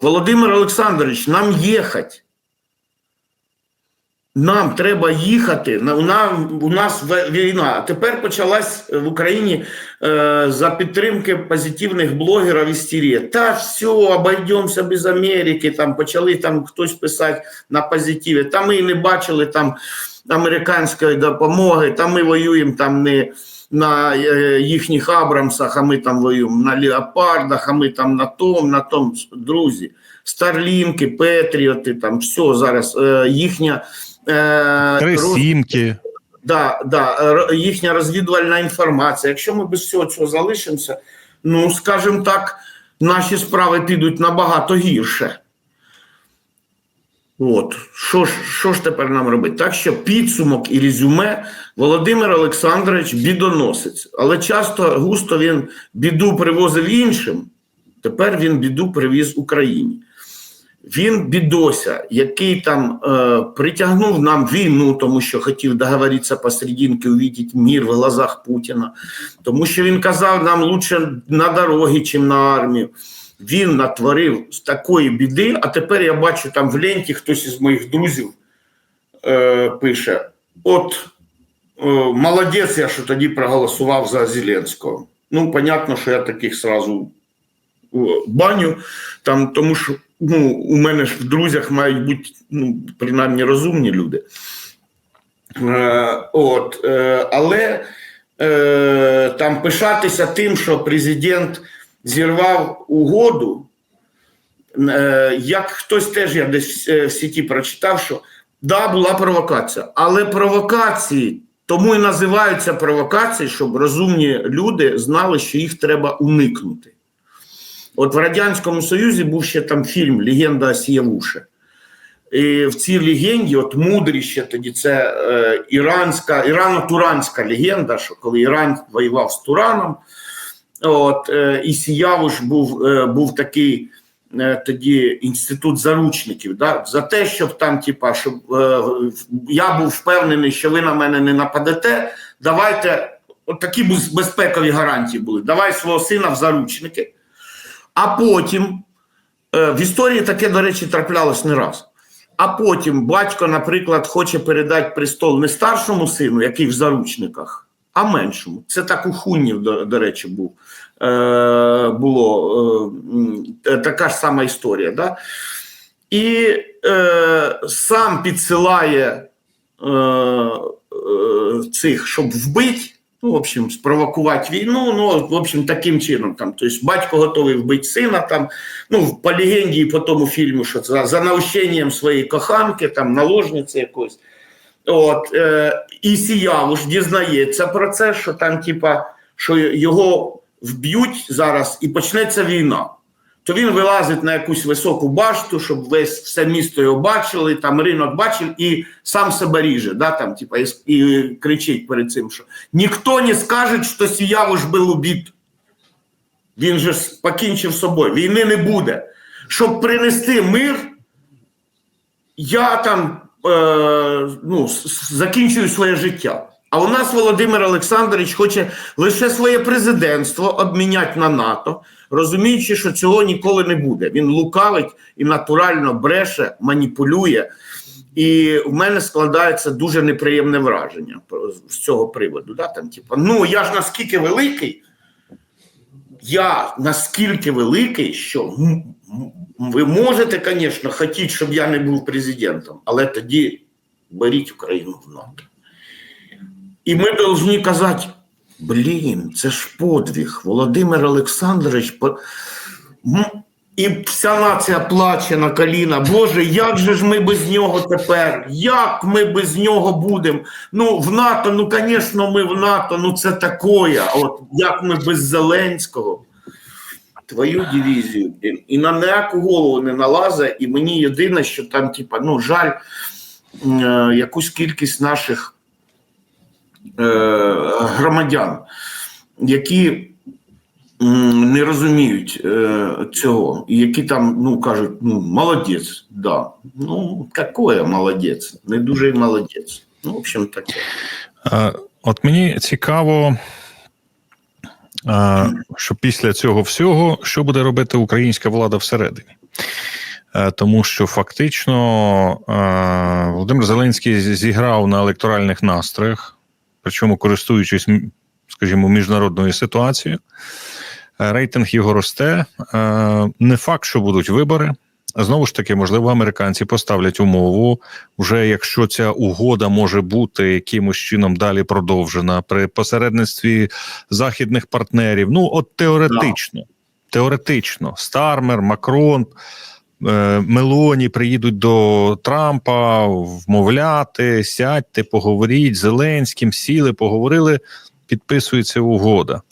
Володимир Олександрович, нам їхати. Нам треба їхати. У нас війна. А тепер почалась в Україні е, за підтримки позитивних блогерів істерія. Та все, обійдемося без Америки. Там почали там хтось писати на позитиві. Та ми і не бачили там американської допомоги. Та ми воюємо там не на е, їхніх Абрамсах, а ми там воюємо на леопардах, а ми там на том, на том. Друзі, Старлінки, Петріоти, там все зараз е, їхня. е, Три сімки. Да, да, їхня розвідувальна інформація. Якщо ми без всього цього залишимося, ну скажімо так, наші справи підуть набагато гірше. От, що ж, що ж тепер нам робити? Так що підсумок і резюме Володимир Олександрович бідоносець, але часто густо він біду привозив іншим. Тепер він біду привіз Україні. Він бідося, який там е, притягнув нам війну, тому що хотів договоритися посерединки, увидеть мир в глазах Путіна, тому що він казав нам лучше на дорогі, чим на армію. Він натворив з такої біди, а тепер я бачу там в ленті хтось із моїх друзів е, пише: от е, молодець, я що тоді проголосував за Зеленського. Ну, понятно, що я таких сразу баню, там, тому що ну, у мене ж в друзях мають бути ну, принаймні розумні люди. Е, от, е, але е, там пишатися тим, що президент зірвав угоду. Е, як хтось теж я десь в, в сіті прочитав, що да, була провокація, але провокації тому і називаються провокації, щоб розумні люди знали, що їх треба уникнути. От в Радянському Союзі був ще там фільм Легенда о І в цій легенді, от мудрі ще тоді, це е, іранська, ірано-туранська легенда, що коли Іран воював з Тураном, от, е, і Сіявуш був, е, був такий е, тоді інститут заручників, да, за те, щоб там, типа, щоб я був впевнений, що ви на мене не нападете, давайте, от такі безпекові гарантії були. Давай свого сина в заручники. А потім в історії таке, до речі, траплялось не раз. А потім батько, наприклад, хоче передати престол не старшому сину, який в заручниках, а меншому. Це так у хуннів, до, до речі, був. Е, було е, така ж сама історія. Да? І е, сам підсилає е, е, цих, щоб вбити. Ну, в общем, спровокувати війну, ну, в общем, таким чином. Там, тобто батько готовий вбити сина, там, ну, по легенді і по тому фільму, що за, за наущенням своєї коханки, там, наложниці якоїсь. От, е, і Сіявуш дізнається про це, що там, типа, що його вб'ють зараз і почнеться війна. То він вилазить на якусь високу башту, щоб весь все місто його бачили, там ринок бачив і сам себе ріже, да, там, типа, і, і кричить перед цим, що ніхто не скаже, що Сіявуш був убит. Він же покінчив собою. Війни не буде. Щоб принести мир, я там ну, с- с- закінчую своє життя. А у нас Володимир Олександрович хоче лише своє президентство обміняти на НАТО, розуміючи, що цього ніколи не буде. Він лукавить і натурально бреше, маніпулює. І в мене складається дуже неприємне враження з цього приводу. Да? Там, типу, ну я ж наскільки великий, я наскільки великий, що м- ви можете, звісно, хотіти, щоб я не був президентом, але тоді беріть Україну в НАТО. І ми повинні казати: блін, це ж подвиг. Володимир Олександрович. І вся нація плаче на коліна. Боже, як же ж ми без нього тепер? Як ми без нього будемо? Ну, в НАТО, ну, звісно, ми в НАТО, ну це такое. От як ми без Зеленського? Твою дивізію, блін. І на ніяку голову не налазить, і мені єдине, що там, типа, ну, жаль, е, якусь кількість наших е, громадян, які м, не розуміють е, цього, і які там ну, кажуть, ну, молодець, да. Ну, какое молодець, не дуже молодець. Ну, в общем, таке. От мені цікаво, що після цього всього, що буде робити українська влада всередині. Е, Тому що фактично е, Володимир Зеленський зіграв на електоральних настроях, причому користуючись, скажімо, міжнародною ситуацією. Е, Рейтинг його росте. Не факт, що будуть вибори. Знову ж таки, можливо, американці поставлять умову, вже якщо ця угода може бути якимось чином далі продовжена при посередництві західних партнерів. Ну, от теоретично, теоретично, Стармер, Макрон, е, Мелоні приїдуть до Трампа вмовляти, сядьте, поговоріть з Зеленським, сіли, поговорили, підписується угода.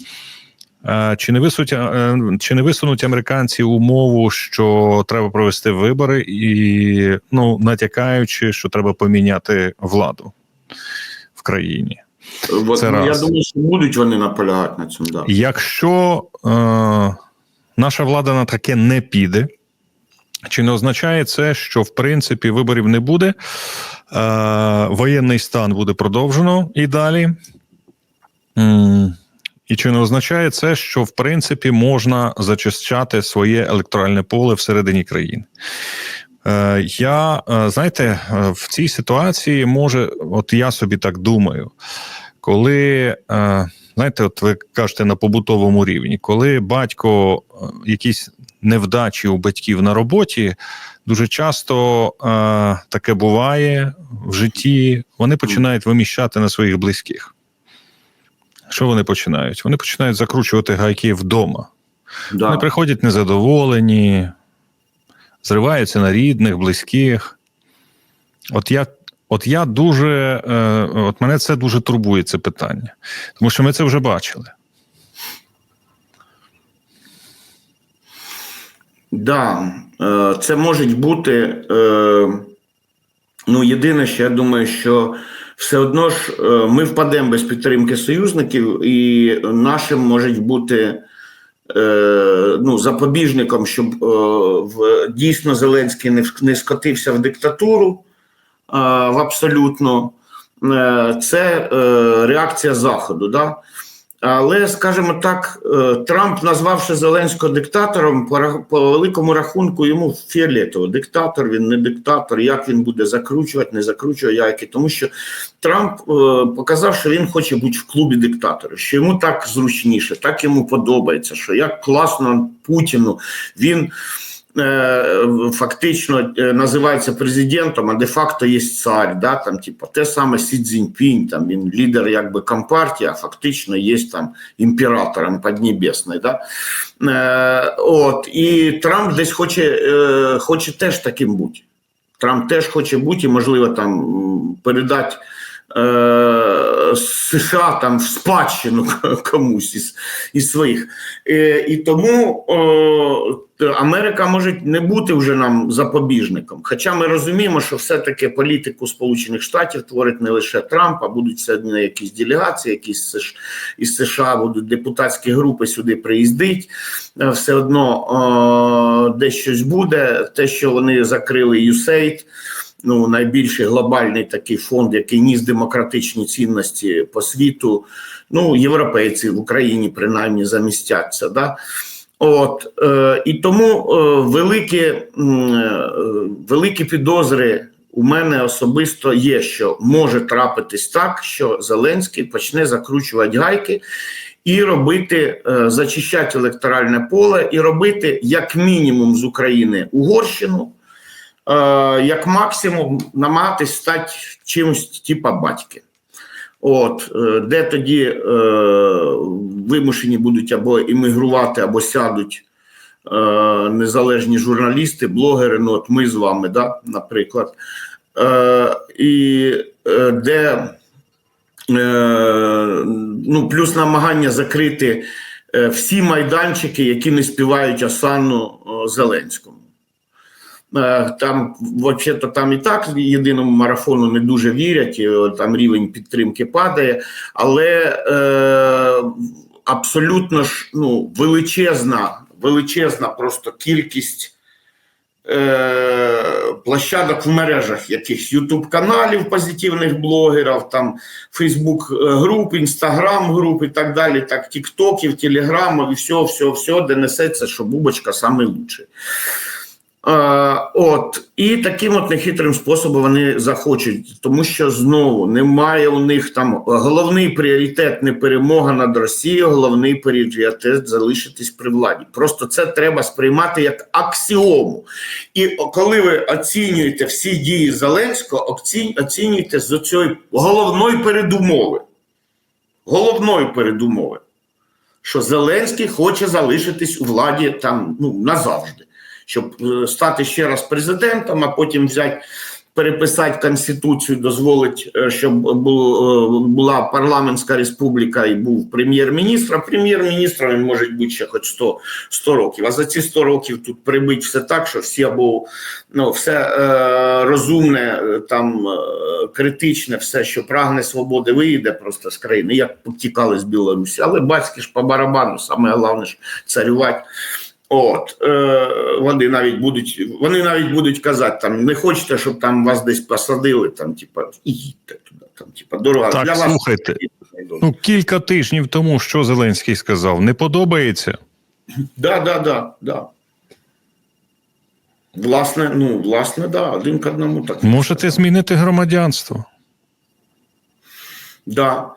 Е, Чи не висунуть, е, чи не висунуть американці умову, що треба провести вибори, і ну натякаючи, що треба поміняти владу в країні? От, Це ну, я раз. думаю, що будуть вони наполягати на цьому. Да. Якщо е, наша влада на таке не піде, чи не означає це, що в принципі виборів не буде, е, воєнний стан буде продовжено і далі? М, І чи не означає це, що в принципі можна зачищати своє електоральне поле всередині країни? Е, Я е, знаєте, е, в цій ситуації може, от я собі так думаю, коли знаєте, от ви кажете на побутовому рівні, коли батько якісь невдачі у батьків на роботі, дуже часто таке буває в житті, вони починають виміщати на своїх близьких. Що вони починають? Вони починають закручувати гайки вдома. Да. Вони приходять незадоволені, зриваються на рідних, близьких. От я, от я дуже, е, от мене це дуже турбує, це питання. Тому що ми це вже бачили. Да, е, це можуть бути. е, Ну, єдине, що я думаю, що все одно ж е, ми впадемо без підтримки союзників, і нашим можуть бути е, ну, запобіжником, щоб е, в, дійсно Зеленський не, скотився в диктатуру в абсолютно. Це реакція Заходу. Да? Але, скажімо так, е, Трамп, назвавши Зеленського диктатором, по, великому рахунку йому фіолетово. Диктатор, він не диктатор, як він буде закручувати, не закручувати яйки. Тому що Трамп е, показав, що він хоче бути в клубі диктаторів, що йому так зручніше, так йому подобається, що як класно Путіну він. Е, Фактично е, називається президентом, а де-факто є цар, да, там, типу, те саме Сі Цзіньпінь, там він лідер якби компартії, а фактично є там імператором Поднебесної. Да? Е, от, і Трамп десь хоче, е, хоче теж таким бути. Трамп теж хоче бути, і, можливо, там передати е, США там в спадщину комусь із, із своїх. І тому е, Америка може не бути вже нам запобіжником. Хоча ми розуміємо, що все-таки політику Сполучених Штатів творить не лише Трамп, а будуть сьогодні якісь делегації, якісь із США будуть депутатські групи сюди приїздить. Е, Все одно е, десь щось буде. Те, що вони закрили USAID, ну найбільший глобальний такий фонд, який ніс демократичні цінності по світу. Ну, європейці в Україні принаймні замістяться. Да? От е, і тому е, великі, е, великі підозри у мене особисто є, що може трапитись так, що Зеленський почне закручувати гайки і робити, е, зачищати електоральне поле, і робити як мінімум з України Угорщину, е, як максимум намагатись стати чимось типа батьки. От, е, де тоді е, вимушені будуть або іммігрувати, або сядуть е, незалежні журналісти, блогери, ну от ми з вами, да, наприклад. Е, і е, де е, ну, плюс намагання закрити е, всі майданчики, які не співають Осанну е, Зеленському. Е, Там, взагалі, там і так єдиному марафону не дуже вірять, там рівень підтримки падає, але е, абсолютно ж ну, величезна, величезна просто кількість е, площадок в мережах якихось Ютуб каналів позитивних блогерів, там Фейсбук груп, Інстаграм груп і так далі, так, Тіктоків, Телеграмів і все, все, все, де несеться, що бубочка найкращий. Е, от і таким от нехитрим способом вони захочуть, тому що знову немає у них там головний пріоритет не перемога над Росією, головний пріоритет залишитись при владі. Просто це треба сприймати як аксіому. І коли ви оцінюєте всі дії Зеленського, оці- оцінюєте з цієї головної передумови. Головної передумови що Зеленський хоче залишитись у владі там ну назавжди, щоб е, стати ще раз президентом, а потім взяти. Переписати конституцію дозволить, е, щоб е, була парламентська республіка і був прем'єр-міністр. Прем'єр-міністром може бути ще хоч 100, 100 років. А за ці 100 років тут прибить все так, що всі або ну все е, розумне, там е, критичне, все, що прагне свободи, виїде просто з країни, як потікали з Білорусі. Але батьки ж по барабану, саме головне ж царювати. От е, вони навіть будуть, вони навіть будуть казати, там не хочете, щоб там вас десь посадили, там, типа, і їдьте туди, там, типа, дорога Так, для вас. слухайте. Ну, кілька тижнів тому, що Зеленський сказав, не подобається. Да, да, да, да. Власне, ну, власне, да, один к одному так. Можете змінити громадянство. Да.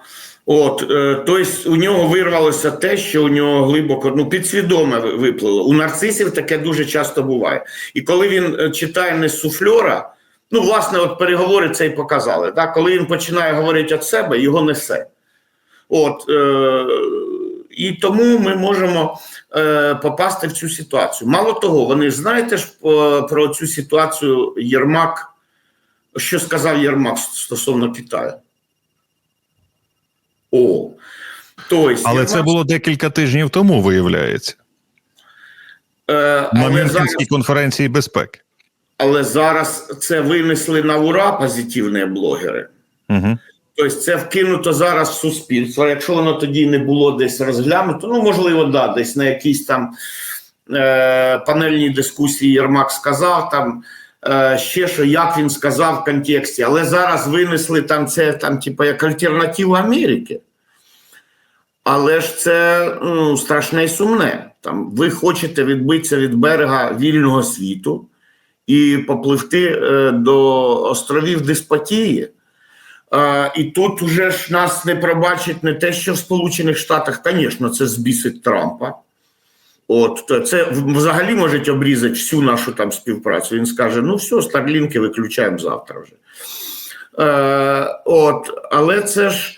От, е, тобто у нього вирвалося те, що у нього глибоко ну, підсвідоме ви- виплило. У нарцисів таке дуже часто буває. І коли він е, читає не суфльора, ну, власне, от переговори це і показали. Так? Коли він починає говорити від себе, його несе. От, е, і тому ми можемо е, попасти в цю ситуацію. Мало того, вони знаєте ж е, про цю ситуацію Єрмак, що сказав Єрмак стосовно Китаю. О, тобто, Але це було декілька тижнів тому, виявляється, е, на Мюнхенській зараз, конференції безпеки. але зараз це винесли на ура позитивні блогери. Угу. Тобто це вкинуто зараз в суспільство. Якщо воно тоді не було десь розглянуто, ну можливо, да, десь на якійсь там е, панельній дискусії Єрмак сказав там. Е, Ще що як він сказав в контексті, але зараз винесли там це там, типу, як альтернативу Америки. Але ж це ну, страшне і сумне. Там ви хочете відбитися від берега вільного світу і попливти е, до островів Деспотії. Е, і тут уже ж нас не пробачить не те, що в Сполучених Штатах, звісно, це збісить Трампа. От це взагалі можуть обрізати всю нашу там співпрацю. Він скаже: ну все, старлінки виключаємо завтра вже. Е, от, але це ж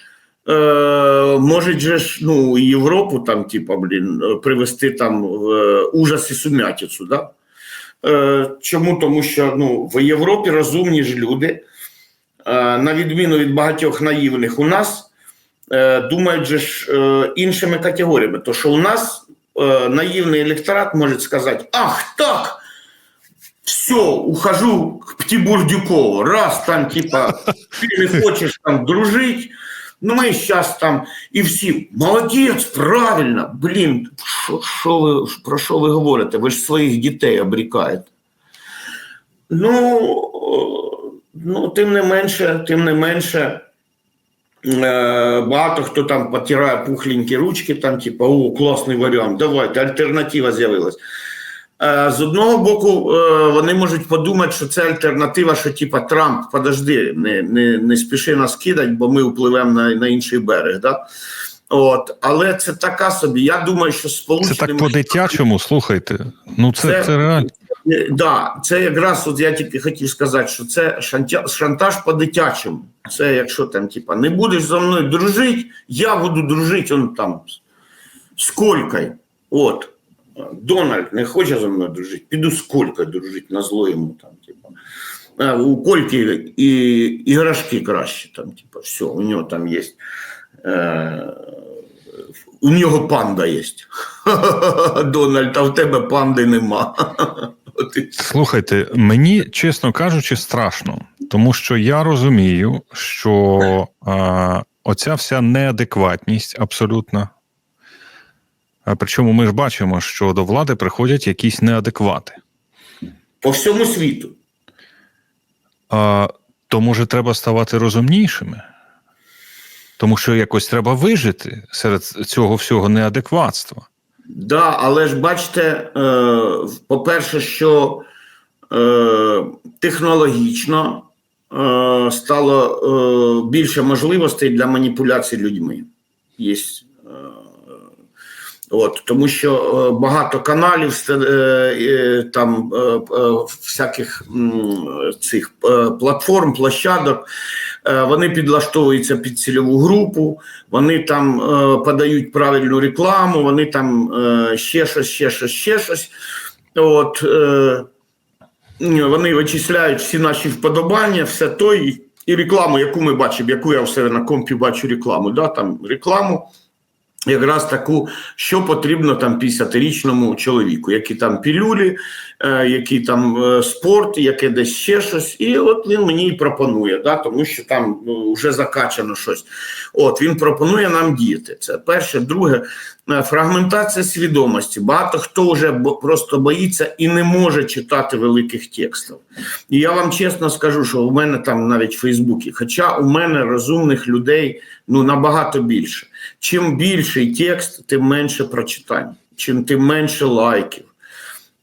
е, може же ж ну, Європу там, типа, блін, привести там в е, ужас і сумятицю. Да? Е, чому? Тому що ну, в Європі розумні ж люди, е, на відміну від багатьох наївних, у нас е, думають же ж е, іншими категоріями. То що у нас е, наївний електорат може сказати: ах, так! Все, ухожу к Птибурдюкову. Раз там, типа, ты не хочешь там дружить, ну мы сейчас там и всі, молодець, правильно, блін, що, що ви, про що ви говорите? Ви ж своїх дітей обрікаєте. Ну, ну тим не менше, тим не менше, е, багато хто там потирає пухленькі ручки, там, типа, о, класний варіант, давайте, альтернатива з'явилась. Е, З одного боку, е, вони можуть подумати, що це альтернатива, що типа Трамп, подожди, не, не, не спіши нас кидати, бо ми впливемо на, на інший берег. Да? От, але це така собі. Я думаю, що Це так по-дитячому, слухайте. Ну, це, Це- це реально. Е, Да, це якраз от я тільки хотів сказати, що це шантаж по-дитячому. Це якщо там, типа, не будеш зі мною дружити, я буду дружити он там з Колькою. От. Дональд не хоче зі мною дружити, піду з Колькою дружити на зло йому там, типа. У Кольки і іграшки краще, там, типа, все, у нього там є. Е, у нього панда є. Дональд, а в тебе панди нема. Слухайте, мені, чесно кажучи, страшно, тому що я розумію, що а, оця вся неадекватність абсолютна. А причому ми ж бачимо, що до влади приходять якісь неадеквати. По всьому світу. А, то може треба ставати розумнішими, тому що якось треба вижити серед цього всього неадекватства. Да, але ж бачите, е, по-перше, що е, технологічно е, стало більше можливостей для маніпуляцій людьми. Є, от, тому що багато каналів, там всяких цих платформ, площадок, вони підлаштовуються під цільову групу, вони там е, подають правильну рекламу, вони там е, ще щось, ще щось, ще щось. От, е, вони вичисляють всі наші вподобання, все то і, і рекламу, яку ми бачимо, яку я у себе на компі бачу рекламу. Да, там рекламу, якраз таку, що потрібно там 50-річному чоловіку, які там пілюлі, е, який там е, спорт, яке десь ще щось. І от він мені і пропонує, да, тому що там ну, вже закачано щось. От він пропонує нам діяти. Це перше, друге, е, фрагментація свідомості. Багато хто вже бо- просто боїться і не може читати великих текстів. І я вам чесно скажу, що у мене там навіть в Фейсбуці, хоча у мене розумних людей ну набагато більше. Чим більший текст, тим менше прочитань, чим тим менше лайків.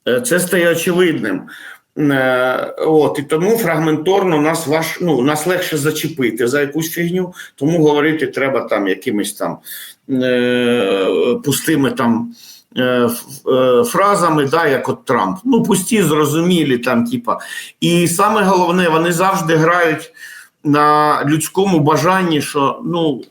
Е, Це стає очевидним. Е, От, і тому фрагменторно нас важ, ну, нас легше зачепити за якусь фігню, тому говорити треба там якимись там е, пустими там е, е, фразами, да, як от Трамп. Ну, пусті, зрозумілі там, типа. І саме головне, вони завжди грають на людському бажанні, що ну.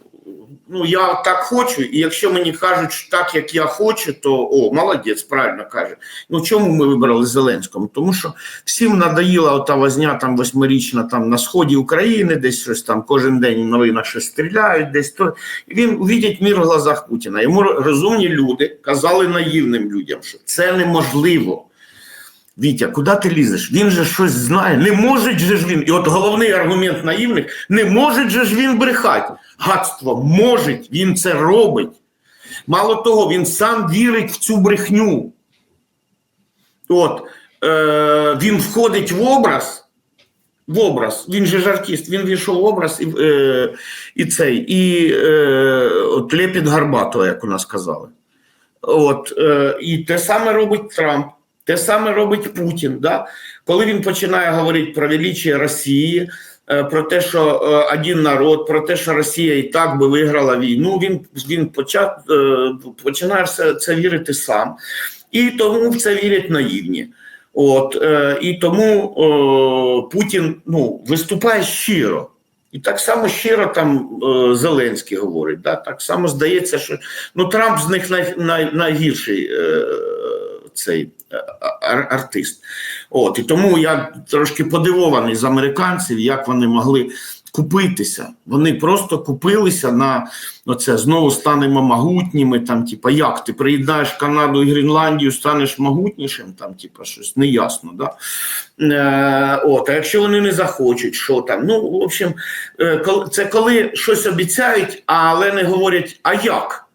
Ну, я так хочу, і якщо мені кажуть що так, як я хочу, то о, молодець, правильно каже. Ну чому ми вибрали Зеленського? Тому що всім надоїла ота возня там восьмирічна там на сході України, десь щось там кожен день в новинах щось стріляють, десь то. Він увидить мір в глазах Путіна. Йому розумні люди казали наївним людям, що це неможливо. Вітя, куди ти лізеш? Він же щось знає. Не може же ж він. І от головний аргумент наївних: не може же ж він брехати. Гадство може, він це робить. Мало того, він сам вірить в цю брехню. От е, він входить в образ. В образ, він же ж артист, він війшов в образ і, е, і цей, і е, от Лепід Гарбатова, як у нас казали. От, е, і те саме робить Трамп, те саме робить Путін. Да? Коли він починає говорити про величие Росії, про те, що е, один народ, про те, що Росія і так би виграла війну, він, він почав, е, починає все це вірити сам. І тому в це вірять наївні. От, е, і тому е, Путін ну, виступає щиро. І так само щиро там е, Зеленський говорить. Да? Так само здається, що ну, Трамп з них най, най, найгірший е, цей е, артист. От, і тому я трошки подивований з американців, як вони могли купитися. Вони просто купилися на оце знову станемо могутніми. Там, типа, як ти приєднаєш Канаду і Гренландію, станеш могутнішим, там, типа, щось неясно. Да? Е, от, а якщо вони не захочуть, що там? Ну, в общем, е, це коли щось обіцяють, але не говорять, а як?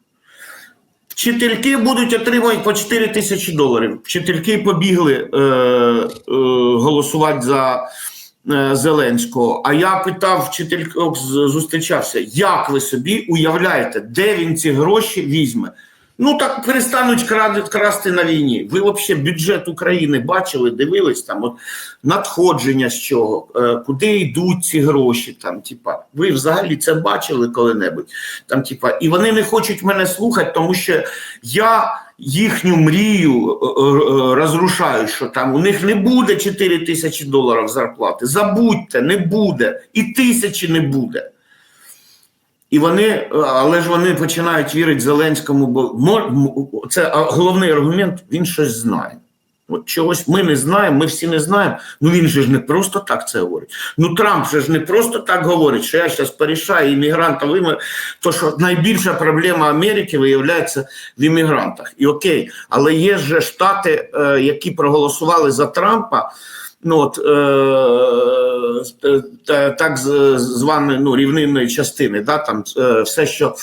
Вчительки будуть отримувати по 4 тисячі доларів. Вчительки побігли е, е, голосувати за е, Зеленського. А я питав вчителькок, зустрічався, як ви собі уявляєте, де він ці гроші візьме? Ну так перестануть красти на війні. Ви взагалі бюджет України бачили, дивились там от надходження з чого, е, куди йдуть ці гроші. Там, типа, ви взагалі це бачили коли-небудь? Там, типа, і вони не хочуть мене слухати, тому що я їхню мрію е, е, розрушаю, що там у них не буде 4 тисячі доларів зарплати. Забудьте, не буде, і тисячі не буде. І вони, е, але ж вони починають вірити Зеленському, бо це головний аргумент, він щось знає. От чогось ми не знаємо, ми всі не знаємо. Ну він же ж не просто так це говорить. Ну Трамп же ж не просто так говорить, що я зараз порішаю іммігрантам вимер. То що найбільша проблема Америки виявляється в іммігрантах. І окей, але є же штати, е, які проголосували за Трампа. Ну от е, та- так званої ну, рівнинної частини, да, там е, все, що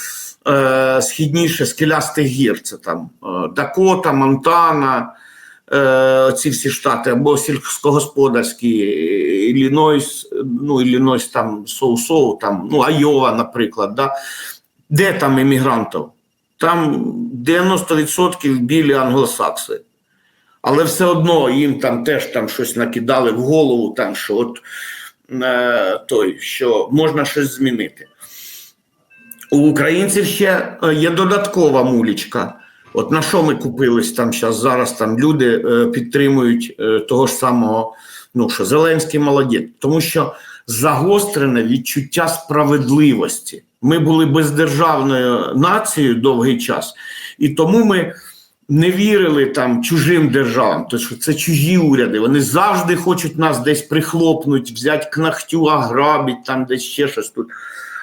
е, східніше скелястих гір, це там е, Дакота, Монтана, е, ці всі штати, або сільськогосподарські, Іллінойс, ну, Іллінойс там Соу-Соу, там, ну, Айова, наприклад, да, де там іммігрантів? Там 90% білі англосакси. Але все одно їм там теж там щось накидали в голову, там що от е, той, що можна щось змінити. У українців ще е, є додаткова мулічка. От на що ми купились там зараз? Зараз там люди е, підтримують е, того ж самого, ну що Зеленський молодець, тому що загострене відчуття справедливості. Ми були бездержавною нацією довгий час, і тому ми не вірили там чужим державам. То що це чужі уряди. Вони завжди хочуть нас десь прихлопнути, взяти к ногтю, ограбити, там десь ще щось тут.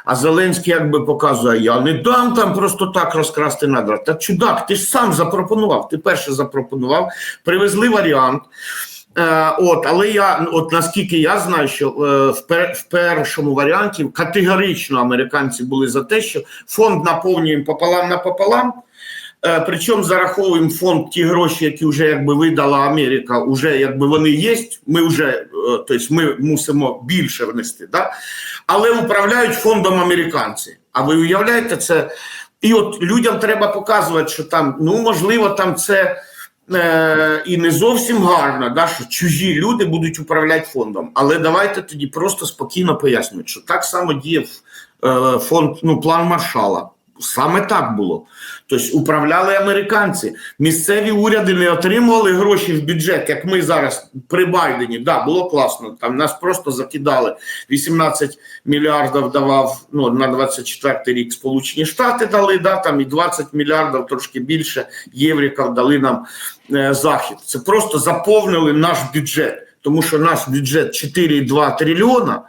А Зеленський якби показує, я не дам там просто так розкрасти надра. Та чудак, ти ж сам запропонував. Ти перше запропонував, привезли варіант. Е, от, але я, от наскільки я знаю, що е, в, пер, в першому варіанті категорично американці були за те, що фонд наповнюємо пополам на пополам. Е, Причому зараховуємо фонд ті гроші, які вже якби видала Америка, вже якби вони є. Ми вже е, тобто ми мусимо більше внести, да? але управляють фондом американці. А ви уявляєте це? І от людям треба показувати, що там ну можливо, там це е, і не зовсім гарно, да, що чужі люди будуть управляти фондом. Але давайте тоді просто спокійно пояснювати, що так само діяв е, фонд, ну план Маршала. Саме так було. Тобто управляли американці. Місцеві уряди не отримували гроші в бюджет, як ми зараз при Байдені. Да, було класно. Там нас просто закидали. 18 мільярдів давав ну, на 24 рік Сполучені Штати дали, да, там і 20 мільярдів, трошки більше євриків дали нам е, захід. Це просто заповнили наш бюджет, тому що наш бюджет 4,2 трильйона,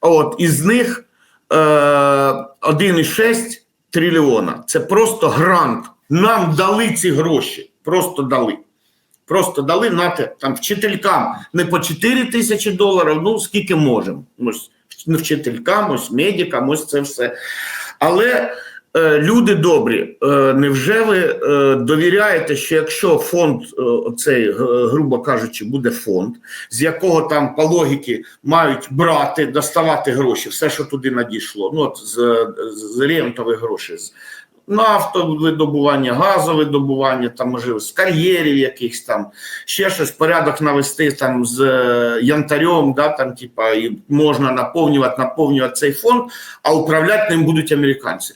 от із них е, 1,6 трильйона. Це просто грант. Нам дали ці гроші. Просто дали. Просто дали нате там вчителькам не по 4 тисячі доларів, ну скільки можемо. Ось вчителькам, ось медикам, ось це все. Але люди добрі, е, невже ви е, довіряєте, що якщо фонд, е, оцей, е, грубо кажучи, буде фонд, з якого там по логіки мають брати, доставати гроші, все, що туди надійшло, ну от з, з рентових грошей, з нафтовидобування, газовидобування, там можливо з кар'єрів якихось там, ще щось порядок навести там з е, янтарем, да, там, типа, і можна наповнювати, наповнювати цей фонд, а управляти ним будуть американці.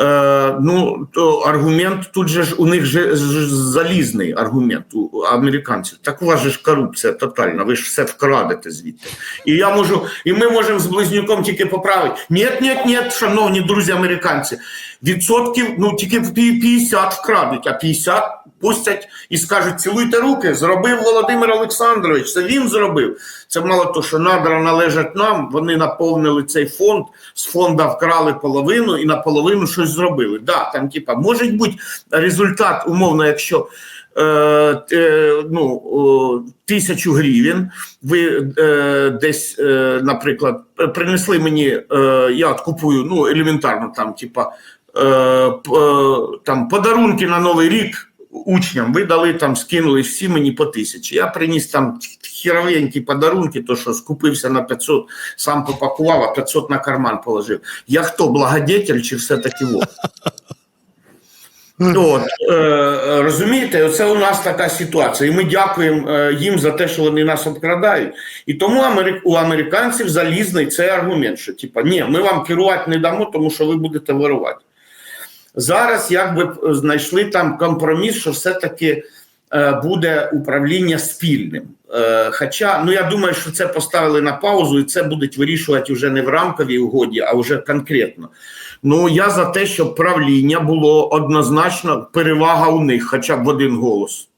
Е, ну, то аргумент тут же ж у них же залізний аргумент у американців. Так у вас же ж корупція тотальна, ви ж все вкрадете звідти. І я можу, і ми можемо з близнюком тільки поправити. Ні, ні, ні, шановні друзі американці, відсотків ну тільки 50 вкрадуть, а 50 пустять і скажуть: цілуйте руки, зробив Володимир Олександрович. Це він зробив. Це мало то, що надра належать нам. Вони наповнили цей фонд, з фонда вкрали половину і наполовину щось зробили. Да, там, типа, може бути результат, умовно, якщо. Е, е, ну, тисячу гривень. Ви е, десь, е, наприклад, принесли мені, е, я купую ну, елементарно там, типа, там подарунки на Новий рік учням. Ви дали там, скинули всі мені по тисячі. Я приніс там хіровенькі подарунки, то що скупився на 500, сам попакував, а 500 на карман положив. Я хто, благодетель чи все-таки вот? От, е, розумієте, оце у нас така ситуація. І ми дякуємо е, їм за те, що вони нас обкрадають. І тому у американців залізний цей аргумент, що типа, ні, ми вам керувати не дамо, тому що ви будете вирувати. Зараз якби знайшли там компроміс, що все-таки е, буде управління спільним. Е, хоча, ну я думаю, що це поставили на паузу, і це будуть вирішувати вже не в рамковій угоді, а вже конкретно. Ну я за те, щоб правління було однозначно перевага у них, хоча б в один голос.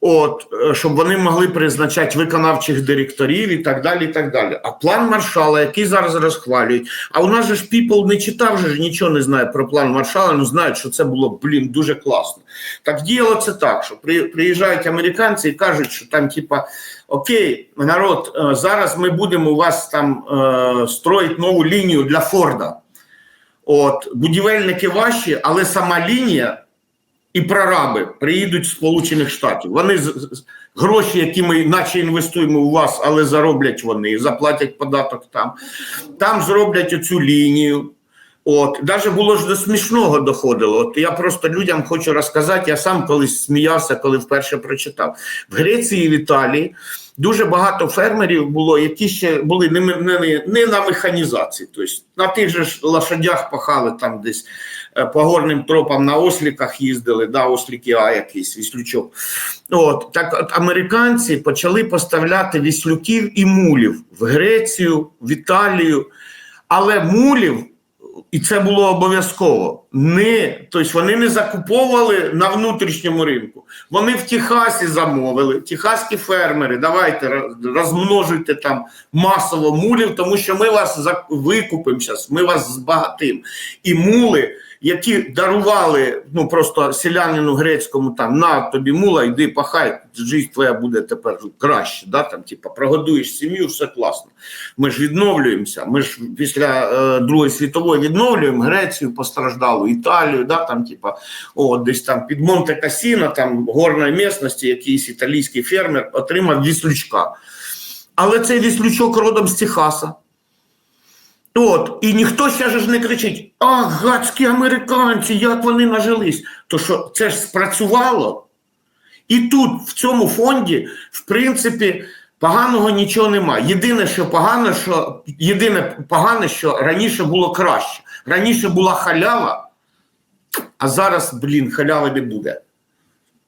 От, е, щоб вони могли призначати виконавчих директорів і так далі. і так далі. А план маршала, який зараз розхвалюють, а у нас же ж People не читав, же ж нічого не знає про план маршала, ну знають, що це було блін дуже класно. Так діяло це так, що при, приїжджають американці і кажуть, що там, типа, окей, народ, е, зараз ми будемо у вас там е, строїти нову лінію для Форда. От, будівельники ваші, але сама лінія і прораби приїдуть з Сполучених Штатів. Вони гроші, які ми наче інвестуємо у вас, але зароблять вони, заплатять податок там. Там зроблять оцю лінію. От, навіть було ж до смішного доходило. От я просто людям хочу розказати, я сам колись сміявся, коли вперше прочитав. В Греції в Італії дуже багато фермерів було, які ще були не, не, не, на механізації. Тобто на тих же ж лошадях пахали там десь е, по горним тропам на осліках їздили, да, осліки А якийсь, віслючок. От, так от американці почали поставляти віслюків і мулів в Грецію, в Італію, але мулів. І це було обов'язково. Не, тобто вони не закуповували на внутрішньому ринку. Вони в Техасі замовили, техаські фермери, давайте роз- розмножуйте там масово мулів, тому що ми вас викупимо зараз, ми вас збагатим. І мули, які дарували ну просто селянину грецькому, там на тобі мула, йди пахай, життя твоя буде тепер краще. Да? Там, типа, прогодуєш сім'ю, все класно. Ми ж відновлюємося. Ми ж після е, Другої світової відновлюємо Грецію постраждалу, Італію, да, там, типа, о, десь там під Монте Касіно, там горної місності, якийсь італійський фермер отримав віслючка. Але цей віслючок родом з Техаса. От, і ніхто ще ж не кричить: а, гадські американці, як вони нажились. То що це ж спрацювало? І тут, в цьому фонді, в принципі, поганого нічого немає. Єдине, що погано, що єдине погане, що раніше було краще. Раніше була халява, а зараз, блін, халяви не буде.